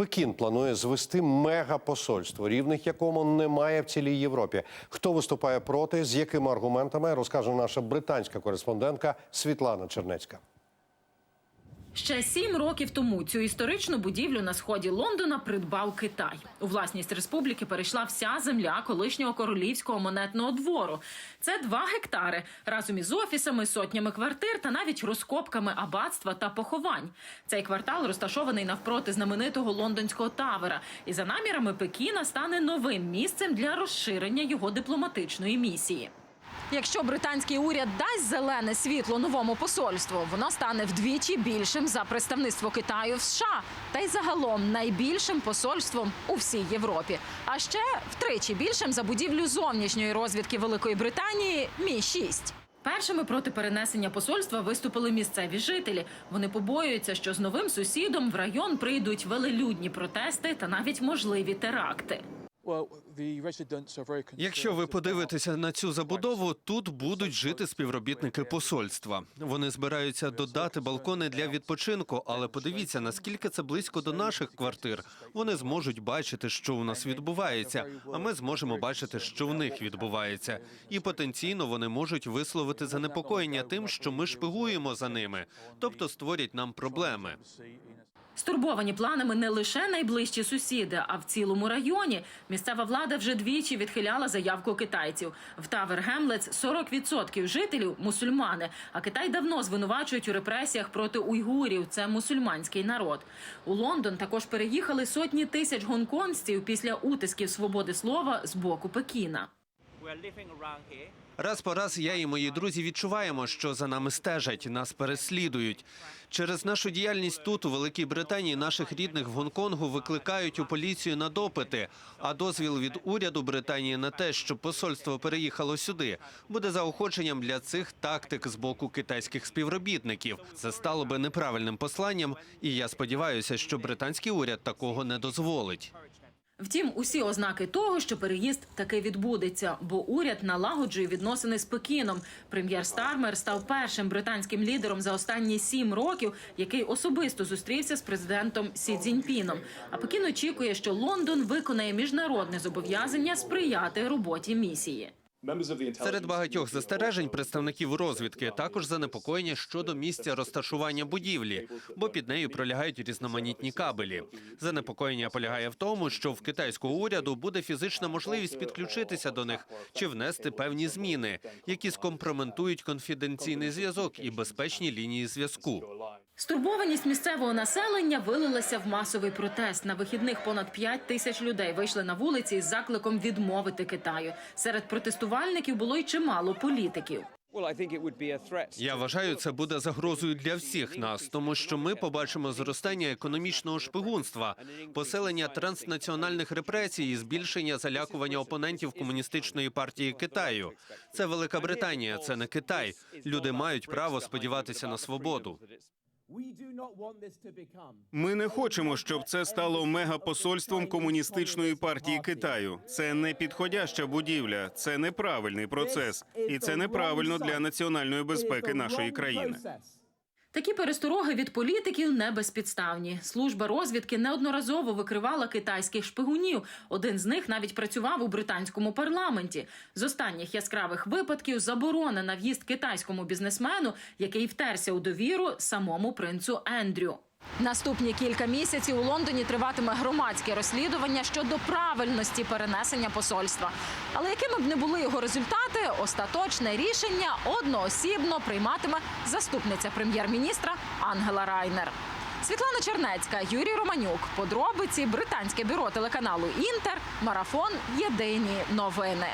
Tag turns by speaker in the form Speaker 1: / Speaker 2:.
Speaker 1: Пекін планує звести мегапосольство, рівних якому немає в цілій Європі. Хто виступає проти, з якими аргументами, розкаже наша британська кореспондентка Світлана Чернецька.
Speaker 2: Ще сім років тому цю історичну будівлю на сході Лондона придбав Китай. У власність республіки перейшла вся земля колишнього королівського монетного двору. Це два гектари разом із офісами, сотнями квартир та навіть розкопками аббатства та поховань. Цей квартал розташований навпроти знаменитого лондонського тавера, і за намірами Пекіна стане новим місцем для розширення його дипломатичної місії. Якщо британський уряд дасть зелене світло новому посольству, воно стане вдвічі більшим за представництво Китаю в США та й загалом найбільшим посольством у всій Європі. А ще втричі більшим за будівлю зовнішньої розвідки Великої Британії Мі 6 Першими проти перенесення посольства виступили місцеві жителі. Вони побоюються, що з новим сусідом в район прийдуть велелюдні протести та навіть можливі теракти.
Speaker 3: Якщо ви подивитеся на цю забудову, тут будуть жити співробітники посольства. Вони збираються додати балкони для відпочинку, але подивіться, наскільки це близько до наших квартир. Вони зможуть бачити, що у нас відбувається, а ми зможемо бачити, що в них відбувається. І потенційно вони можуть висловити занепокоєння тим, що ми шпигуємо за ними, тобто створять нам проблеми.
Speaker 2: Стурбовані планами не лише найближчі сусіди, а в цілому районі. Місцева влада вже двічі відхиляла заявку китайців. В Тавер Гемлец 40% жителів мусульмани. А Китай давно звинувачують у репресіях проти уйгурів. Це мусульманський народ. У Лондон також переїхали сотні тисяч гонконгців після утисків свободи слова з боку Пекіна.
Speaker 3: Раз по раз я і мої друзі відчуваємо, що за нами стежать, нас переслідують. Через нашу діяльність тут, у Великій Британії, наших рідних в Гонконгу викликають у поліцію на допити. А дозвіл від уряду Британії на те, щоб посольство переїхало сюди, буде заохоченням для цих тактик з боку китайських співробітників. Це стало би неправильним посланням, і я сподіваюся, що британський уряд такого не дозволить.
Speaker 2: Втім, усі ознаки того, що переїзд таки відбудеться, бо уряд налагоджує відносини з Пекіном. Прем'єр Стармер став першим британським лідером за останні сім років, який особисто зустрівся з президентом Сі Цзіньпіном. А Пекін очікує, що Лондон виконає міжнародне зобов'язання сприяти роботі місії.
Speaker 3: Серед багатьох застережень представників розвідки також занепокоєння щодо місця розташування будівлі, бо під нею пролягають різноманітні кабелі. Занепокоєння полягає в тому, що в китайського уряду буде фізична можливість підключитися до них чи внести певні зміни, які скомпрометують конфіденційний зв'язок і безпечні лінії зв'язку.
Speaker 2: Стурбованість місцевого населення вилилася в масовий протест. На вихідних понад 5 тисяч людей вийшли на вулиці із закликом відмовити Китаю. Серед протестувальників було й чимало політиків.
Speaker 3: Я вважаю, це буде загрозою для всіх нас, тому що ми побачимо зростання економічного шпигунства, поселення транснаціональних репресій, і збільшення залякування опонентів комуністичної партії Китаю. Це Велика Британія, це не Китай. Люди мають право сподіватися на свободу.
Speaker 4: Ми не хочемо, щоб це стало мегапосольством комуністичної партії Китаю. Це не підходяща будівля, це неправильний процес, і це неправильно для національної безпеки нашої країни.
Speaker 2: Такі перестороги від політиків не безпідставні. Служба розвідки неодноразово викривала китайських шпигунів. Один з них навіть працював у британському парламенті. З останніх яскравих випадків заборона на в'їзд китайському бізнесмену, який втерся у довіру самому принцу Ендрю. Наступні кілька місяців у Лондоні триватиме громадське розслідування щодо правильності перенесення посольства. Але якими б не були його результати, остаточне рішення одноосібно прийматиме заступниця прем'єр-міністра Ангела Райнер. Світлана Чернецька, Юрій Романюк. Подробиці британське бюро телеканалу Інтер. Марафон. Єдині новини.